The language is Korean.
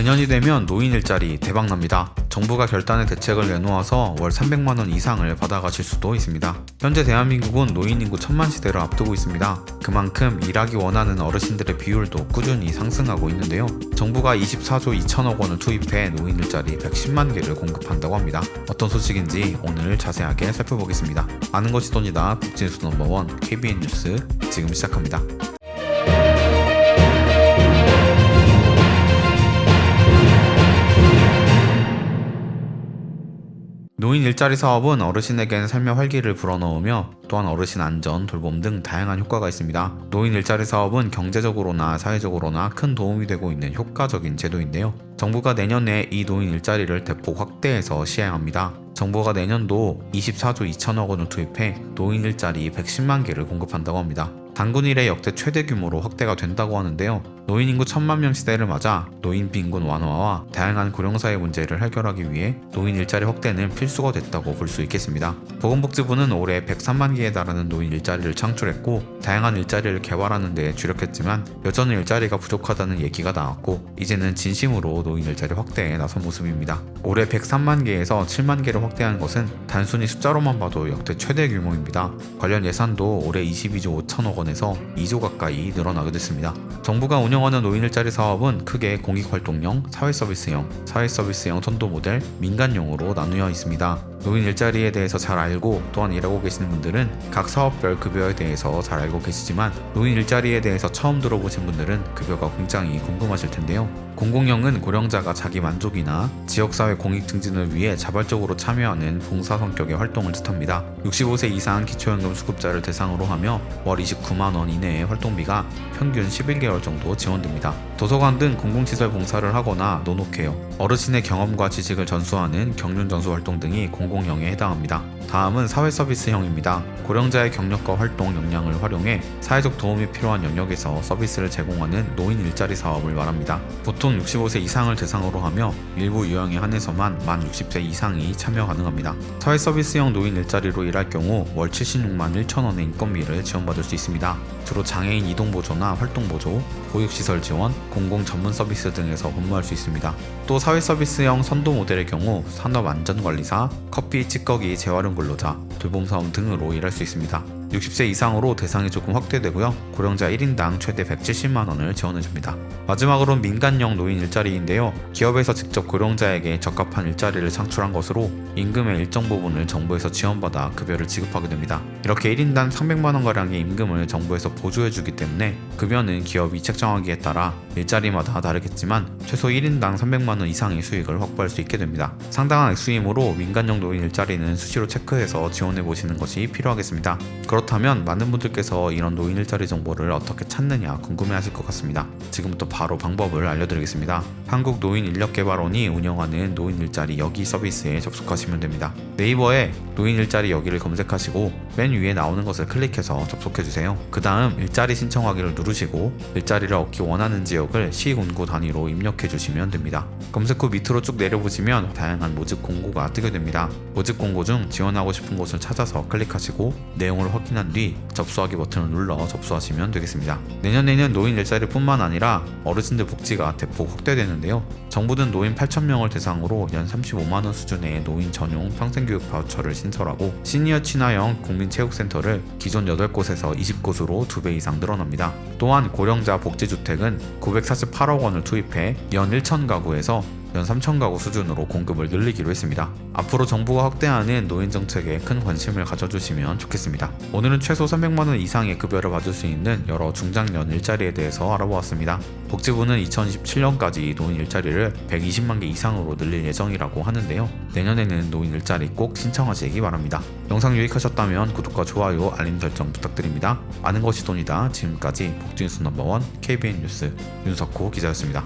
내년이 되면 노인 일자리 대박 납니다. 정부가 결단의 대책을 내놓아서 월 300만 원 이상을 받아가실 수도 있습니다. 현재 대한민국은 노인 인구 천만 시대를 앞두고 있습니다. 그만큼 일하기 원하는 어르신들의 비율도 꾸준히 상승하고 있는데요. 정부가 24조 2천억 원을 투입해 노인 일자리 110만 개를 공급한다고 합니다. 어떤 소식인지 오늘 자세하게 살펴보겠습니다. 아는 것이 돈이다 북진수 넘버원 KBN 뉴스 지금 시작합니다. 노인 일자리 사업은 어르신에게는 삶의 활기를 불어넣으며 또한 어르신 안전, 돌봄 등 다양한 효과가 있습니다. 노인 일자리 사업은 경제적으로나 사회적으로나 큰 도움이 되고 있는 효과적인 제도인데요. 정부가 내년에 이 노인 일자리를 대폭 확대해서 시행합니다. 정부가 내년도 24조 2천억 원을 투입해 노인 일자리 110만 개를 공급한다고 합니다. 단군 이래 역대 최대 규모로 확대가 된다고 하는데요. 노인 인구 천만 명 시대를 맞아 노인 빈곤 완화와 다양한 고령사회 문제를 해결하기 위해 노인 일자리 확대는 필수가 됐다고 볼 수 있겠습니다. 보건복지부는 올해 103만 개에 달하는 노인 일자리를 창출했고 다양한 일자리를 개발하는 데 주력했지만 여전히 일자리가 부족하다는 얘기가 나왔고 이제는 진심으로 노인 일자리 확대에 나선 모습입니다. 올해 103만 개에서 7만 개를 확대한 것은 단순히 숫자로만 봐도 역대 최대 규모입니다. 관련 예산도 올해 22조 5천억 원에서 2조 가까이 늘어나게 됐습니다. 정부가 운영 하는 노인 일자리 사업은 크게 공익활동형, 사회서비스형, 사회서비스형 선도 모델, 민간용으로 나누어 있습니다. 노인 일자리에 대해서 잘 알고 또한 일하고 계시는 분들은 각 사업별 급여에 대해서 잘 알고 계시지만 노인 일자리에 대해서 처음 들어보신 분들은 급여가 굉장히 궁금하실 텐데요. 공공형은 고령자가 자기 만족이나 지역사회 공익 증진을 위해 자발적으로 참여하는 봉사 성격의 활동을 뜻합니다. 65세 이상 기초연금 수급자를 대상으로 하며 월 29만 원 이내의 활동비가 평균 11개월 정도 지원됩니다. 도서관 등 공공시설 봉사를 하거나 노노케어, 어르신의 경험과 지식을 전수하는 경륜 전수 활동 등이 공 공형에 해당합니다. 다음은 사회서비스형입니다. 고령자의 경력과 활동 역량을 활용해 사회적 도움이 필요한 영역에서 서비스를 제공하는 노인 일자리 사업을 말합니다. 보통 65세 이상을 대상으로 하며 일부 유형에 한해서만 만 60세 이상이 참여 가능합니다. 사회서비스형 노인 일자리로 일할 경우 월 76만 1천 원의 인건비를 지원받을 수 있습니다. 주로 장애인 이동 보조나 활동 보조, 보육시설 지원, 공공 전문 서비스 등에서 근무할 수 있습니다. 또 사회 서비스형 선도 모델의 경우 산업안전관리사, 커피 찌꺼기 재활용 근로자, 돌봄사원 등으로 일할 수 있습니다. 60세 이상으로 대상이 조금 확대되고요. 고령자 1인당 최대 170만 원을 지원해 줍니다. 마지막으로 민간형 노인 일자리인데요. 기업에서 직접 고령자에게 적합한 일자리를 창출한 것으로 임금의 일정 부분을 정부에서 지원받아 급여를 지급하게 됩니다. 이렇게 1인당 300만 원 가량의 임금을 정부에서 보조해 주기 때문에 급여는 기업이 책정하기에 따라 일자리마다 다르겠지만 최소 1인당 300만 원 이상의 수익을 확보할 수 있게 됩니다. 상당한 액수이므로 민간형 노인 일자리는 수시로 체크해서 지원해 보시는 것이 필요하겠습니다. 그렇 다면 많은 분들께서 이런 노인 일자리 정보를 어떻게 찾느냐 궁금해 하실 것 같습니다. 지금부터 바로 방법을 알려드리겠습니다. 한국 노인 인력개발원이 운영하는 노인 일자리 여기 서비스에 접속하시면 됩니다. 네이버에 노인 일자리 여기를 검색하시고 맨 위에 나오는 것을 클릭해서 접속해주세요. 그 다음 일자리 신청하기를 누르시고 일자리를 얻기 원하는 지역을 시군구 단위로 입력해주시면 됩니다. 검색 후 밑으로 쭉 내려보시면 다양한 모집 공고가 뜨게 됩니다. 모집 공고 중 지원하고 싶은 곳을 찾아서 클릭하시고 내용을 확인 한 뒤 접수하기 버튼을 눌러 접수하시면 되겠습니다. 내년에는 노인 일자리 뿐만 아니라 어르신들 복지가 대폭 확대되는데요. 정부는 노인 8,000명을 대상으로 연 35만 원 수준의 노인 전용 평생교육 바우처를 신설하고 시니어 친화형 국민체육센터를 기존 8곳에서 20곳으로 2배 이상 늘어납니다. 또한 고령자 복지주택은 948억 원을 투입해 연 1천 가구에서 연 3천 가구 수준으로 공급을 늘리기로 했습니다. 앞으로 정부가 확대하는 노인 정책에 큰 관심을 가져주시면 좋겠습니다. 오늘은 최소 300만 원 이상의 급여를 받을 수 있는 여러 중장년 일자리에 대해서 알아보았습니다. 복지부는 2027년까지 노인 일자리를 120만 개 이상으로 늘릴 예정이라고 하는데요. 내년에는 노인 일자리 꼭 신청하시기 바랍니다. 영상 유익하셨다면 구독과 좋아요, 알림 설정 부탁드립니다. 아는 것이 돈이다. 지금까지 복진수 넘버원 KBN 뉴스 윤석호 기자였습니다.